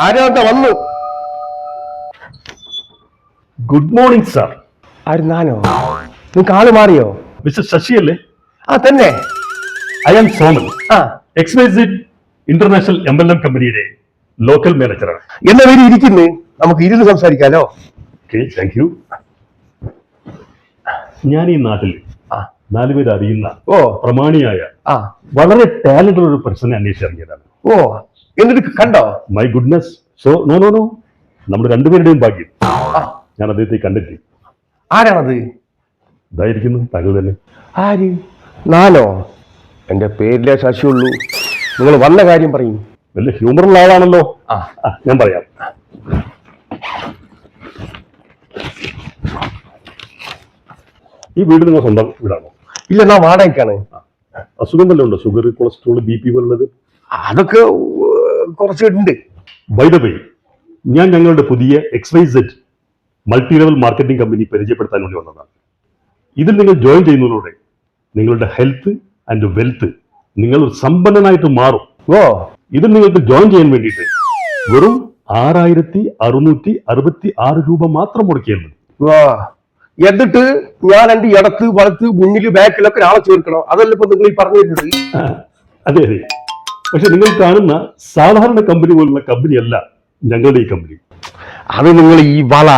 ആരാണ്ട വന്നു. Good morning sir ആര് ഞാനോ നിങ്ങൾക്ക് ആൾ മാറിയോ? മിസ്റ്റർ ശശി അല്ലേ ആ തന്നെ. I am. സോമൻ ആ ഇന്റർനാഷണൽ എം എൽ എം കമ്പനിയുടെ ലോക്കൽ മാനേജറാണ് എന്ന പേര് ഇരിക്കുന്നു. നമുക്ക് ഇരുന്ന് സംസാരിക്കാലോ? ഓക്കെ താങ്ക് യു ഞാൻ ഈ നാട്ടിൽ നാലുപേര് അറിയുന്ന ഓ. പ്രമാണിയായ ആ. വളരെ ടാലന്റുള്ള ഒരു പേഴ്സണെ അന്വേഷിച്ചിറങ്ങിയതാണ് ഓ. എന്നിട്ട് കണ്ടോ? My goodness so no no no നമ്മുടെ രണ്ടുപേരുടെയും ഭാഗ്യം. ഞാൻ അദ്ദേഹത്തെ കണ്ടെത്തി. ആരാണത്? ഇതായിരിക്കുന്നു താങ്കൾ തന്നെ. ആര്? നാലോ? എന്റെ പേരിലെ ശശിയുള്ളൂ. നിങ്ങൾ വന്ന കാര്യം പറയും. വലിയ ഹ്യൂമറുള്ള ആളാണല്ലോ. ആ. ഞാൻ പറയാം. ഈ വീട് നിങ്ങൾ സ്വന്തം വീടാണോ? ഇല്ല ഞാൻ വാടകയ്ക്കാണ്. അസുഖം വല്ലതും ഉണ്ടോ? ഷുഗർ കൊളസ്ട്രോൾ ബി പി പോലുള്ളത്? അതൊക്കെ കുറച്ചുണ്ട് ബൈ ദ വേ ഞാൻ ഞങ്ങളുടെ പുതിയ XYZ multi level marketing company പരിചയപ്പെടുത്താൻ വേണ്ടി വന്നതാണ്. ഇതിൽ നിങ്ങൾ ജോയിൻ ചെയ്യുന്നതിലൂടെ നിങ്ങളുടെ ഹെൽത്ത് ആൻഡ് വെൽത്ത് നിങ്ങൾ ഒരു സമ്പന്നനായിട്ട് മാറും. ഓ. ഇതിൽ നിങ്ങൾക്ക് ജോയിൻ ചെയ്യാൻ വേണ്ടിയിട്ട് വെറും ആറായിരത്തി അറുന്നൂറ്റി അറുപത്തി ആറ് രൂപ മാത്രം മുടക്കിയാൽ മതി എന്നിട്ട് ഞാൻ എന്റെ ഇടത്ത് വളത്ത് മുന്നിൽ ബാക്കിലൊക്കെ ആളെ ചേർക്കണം. അതല്ല ഇപ്പൊ നിങ്ങൾ ഈ പറഞ്ഞു തരുന്നത് അതെ അതെ. പക്ഷെ നിങ്ങൾ കാണുന്ന സാധാരണ കമ്പനി പോലുള്ള കമ്പനിയല്ല ഞങ്ങളുടെ ഈ കമ്പനി അത് നിങ്ങൾ ഈ വള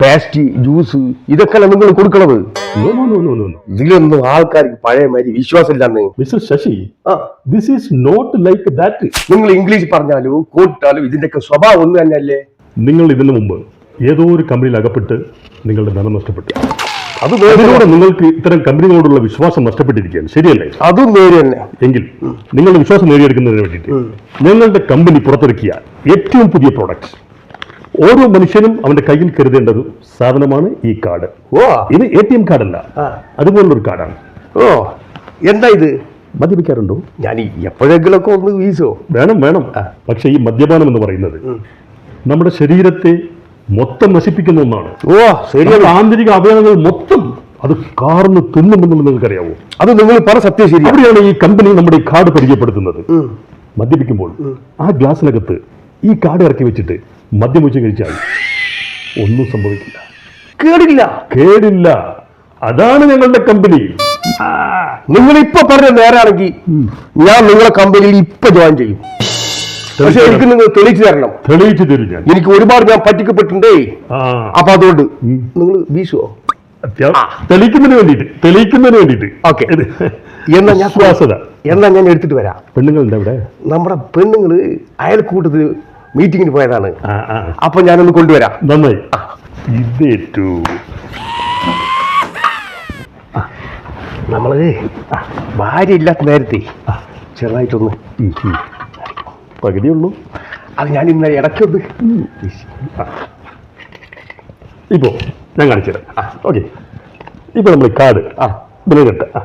പേസ്റ്റി ജ്യൂസ് ഇതൊക്കെ നിങ്ങൾ കൊടുക്കണത്? ഇതിലൊന്നും ആൾക്കാർക്ക് പഴയ മാതിരി വിശ്വാസമില്ലെന്ന്. മിസ്റ്റർ ശശി ആ. This is not like that നിങ്ങൾ ഇംഗ്ലീഷ് പറഞ്ഞാലും കൂട്ടാലോ ഇതിന്റെയൊക്കെ സ്വഭാവം ഒന്ന് തന്നെയല്ലേ? നിങ്ങൾ ഇതിനു മുമ്പ് ഏതോ ഒരു കമ്പനിയിൽ അകപ്പെട്ട് നിങ്ങളുടെ ധനം നഷ്ടപ്പെട്ടു. അത് അതിലൂടെ നിങ്ങൾക്ക് ഇത്തരം കമ്പനികളോടുള്ള വിശ്വാസം നഷ്ടപ്പെട്ടിരിക്കുകയാണ്. ശരിയല്ലേ? അതും നേരി തന്നെ. എങ്കിൽ നിങ്ങളുടെ വിശ്വാസം നേടിയെടുക്കുന്നതിന് വേണ്ടിയിട്ട് ഞങ്ങളുടെ കമ്പനി പുറത്തിറക്കിയ ഏറ്റവും പുതിയ പ്രോഡക്റ്റ് ഓരോ മനുഷ്യനും അവന്റെ കയ്യിൽ കരുതേണ്ട ഒരു സാധനമാണ് ഈ കാർഡ്. ഓ. ഇത് എ ടി എം കാർഡല്ല. അതുപോലുള്ളൊരു കാർഡാണ്. ഓ. എന്താ ഇത്? മദ്യപിക്കാറുണ്ടോ? ഞാൻ എപ്പോഴെങ്കിലൊക്കെ ഒന്ന് വീശോ. വേണം വേണം. പക്ഷേ ഈ മദ്യപാനം എന്ന് പറയുന്നത് നമ്മുടെ ശരീരത്തെ മൊത്തം നശിപ്പിക്കുന്ന ഒന്നാണ്. ഓ ശരി ആന്തരിക അവയവങ്ങൾ മൊത്തം അത് കാർന്ന് തിന്നുമെന്നുള്ളത് നിങ്ങൾക്കറിയാവോ? അത് നിങ്ങൾ പറ സത്യം ശരി അവിടെയാണ് ഈ കമ്പനി നമ്മുടെ ഈ കാർഡ് പരിചയപ്പെടുത്തുന്നത്. മദ്യപിക്കുമ്പോൾ ആ ഗ്ലാസ്സിനകത്ത് ഈ കാർഡ് ഇറക്കി വെച്ചിട്ട് മദ്യം വെച്ച് കഴിച്ചാൽ ഒന്നും സംഭവിക്കില്ല. കേടില്ല. കേടില്ല. അതാണ് ഞങ്ങളുടെ കമ്പനി. നിങ്ങൾ ഇപ്പൊ പറഞ്ഞ നേരാണെങ്കിൽ ഞാൻ നിങ്ങളെ കമ്പനിയിൽ ഇപ്പൊ ജോയിൻ ചെയ്യും. പക്ഷെ എനിക്ക് നിങ്ങൾ തെളിയിച്ചു തരണം. തെളിയിച്ചു തരും എനിക്ക് ഒരുപാട് ഞാൻ പറ്റിക്കപ്പെട്ടിട്ടുണ്ടേ. ആ. അപ്പൊ അതുകൊണ്ട് നിങ്ങൾ വീശുവോ? തെളിയിക്കുന്നതിന് വേണ്ടിയിട്ട്. തെളിയിക്കുന്നതിന് വേണ്ടിയിട്ട്. ഓക്കെ. എന്നാ ഞാൻ വിശ്വാസത എന്നാ ഞാൻ എടുത്തിട്ട് വരാം. പെണ്ണുങ്ങളുണ്ട് അവിടെ? നമ്മുടെ പെണ്ണുങ്ങൾ അയൽക്കൂട്ടത്തിൽ മീറ്റിങ്ങിന് പോയതാണ്. അപ്പൊ ഞാനൊന്ന് കൊണ്ടുവരാം. നന്നായി. ഇതേറ്റു നമ്മൾ ഭാര്യ ഇല്ലാത്ത നേരത്തെ ചെറുതായിട്ടൊന്ന്. പകുതിയുള്ളൂ. അത് ഞാൻ ഇന്നലെ ഇടയ്ക്കൊന്ന് ഇപ്പോ. ഞാൻ കാണിച്ചു തരാം. ഓക്കെ. ഇപ്പൊ നമ്മൾ കാർഡ് ആ ഇതിനെ കെട്ട് ആ.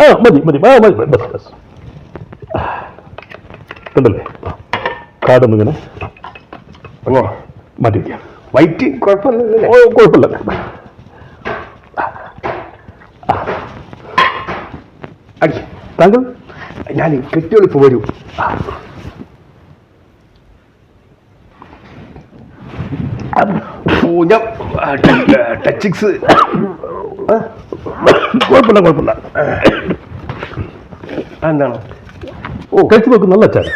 ആ, മതി. മതി ആ, മതി ബസ് ബസ് കണ്ടല്ലേ? കാർഡ് ഒന്നിങ്ങനെ മാറ്റി വയ്ക്കാം വൈറ്റ് കുഴപ്പമില്ല. താങ്കൾ? ഞാൻ കെട്ടിയൊളിപ്പ് വരൂ. ഞാൻ ടച്ചിക്സ് കുഴപ്പമില്ല കുഴപ്പമില്ല. എന്താണ് ഓ. കഴിച്ചു നോക്കും നല്ല അച്ചാർ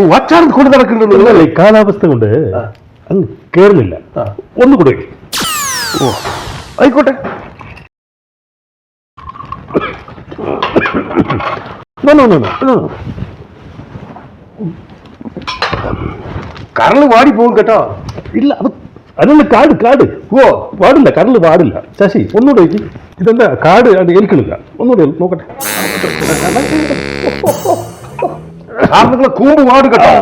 ഓ അച്ചാർ കൊണ്ട് അല്ലല്ലേ കാലാവസ്ഥ കൊണ്ട് അങ്ങ് കേറുന്നില്ല. ഒന്ന് കൂടെ ഓ ആയിക്കോട്ടെ. നോ നോ നോ നോ കരൾ വാടി പോകും കേട്ടോ. ഇല്ല അത് അതല്ല കാട് കാട്. ഓ പാടില്ല കരൾ പാടില്ല ശശി ഒന്നുകൂടെ വെക്ക് ഇതെന്താ കാട് അത് ഏൽക്കണില്ല. ഒന്നുകൂടെ നോക്കട്ടെ. നിങ്ങളെ കൂമ്പ് വാട് കേട്ടോ.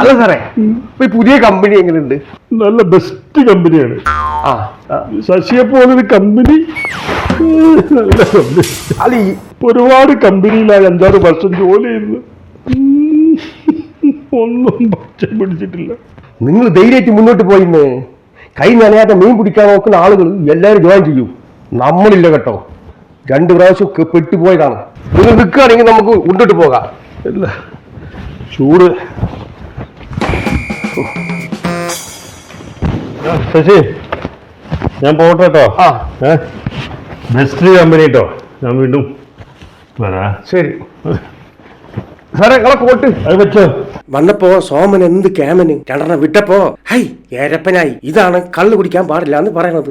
അല്ല സാറേ ഇപ്പൊ ഈ പുതിയ കമ്പനി എങ്ങനെയുണ്ട്? നല്ല ബെസ്റ്റ് കമ്പനിയാണ് ആ. ശശിയെ പോലൊരു കമ്പനി അല്ല ഈ ഒരുപാട് കമ്പനിയിലായി അഞ്ചാറ് വർഷം ജോലി ചെയ്യുന്നു. ഒന്നും പക്ഷം പിടിച്ചിട്ടില്ല. നിങ്ങൾ ധൈര്യമായിട്ട് മുന്നോട്ട് പോയിന്നേ. കൈ നനയാതെ മീൻ പിടിക്കാൻ നോക്കുന്ന ആളുകൾ എല്ലാവരും ജോയിൻ ചെയ്യൂ. നമ്മളില്ല കേട്ടോ. രണ്ട് പ്രാവശ്യം പെട്ടുപോയതാണ്. നിങ്ങൾ നിൽക്കുകയാണെങ്കിൽ നമുക്ക് ഉണ്ടിട്ട് പോകാം. ഇല്ല ചൂട്. ശശി ഞാൻ പോകട്ടെ കേട്ടോ. ആ. ഏ? ബെസ്റ്റ് കമ്പനി കേട്ടോ ഞാൻ വീണ്ടും വരാ. ശരി. സാറേ നിങ്ങളെ കോട്ട് അത് വെച്ചോ. വന്നപ്പോ സോമൻ എന്ത് ക്യാമന്? രണ്ടെണ്ണം വിട്ടപ്പോ ഹൈ ഏരപ്പനായി. ഇതാണ് കള്ളു കുടിക്കാൻ പാടില്ല എന്ന് പറയണത്.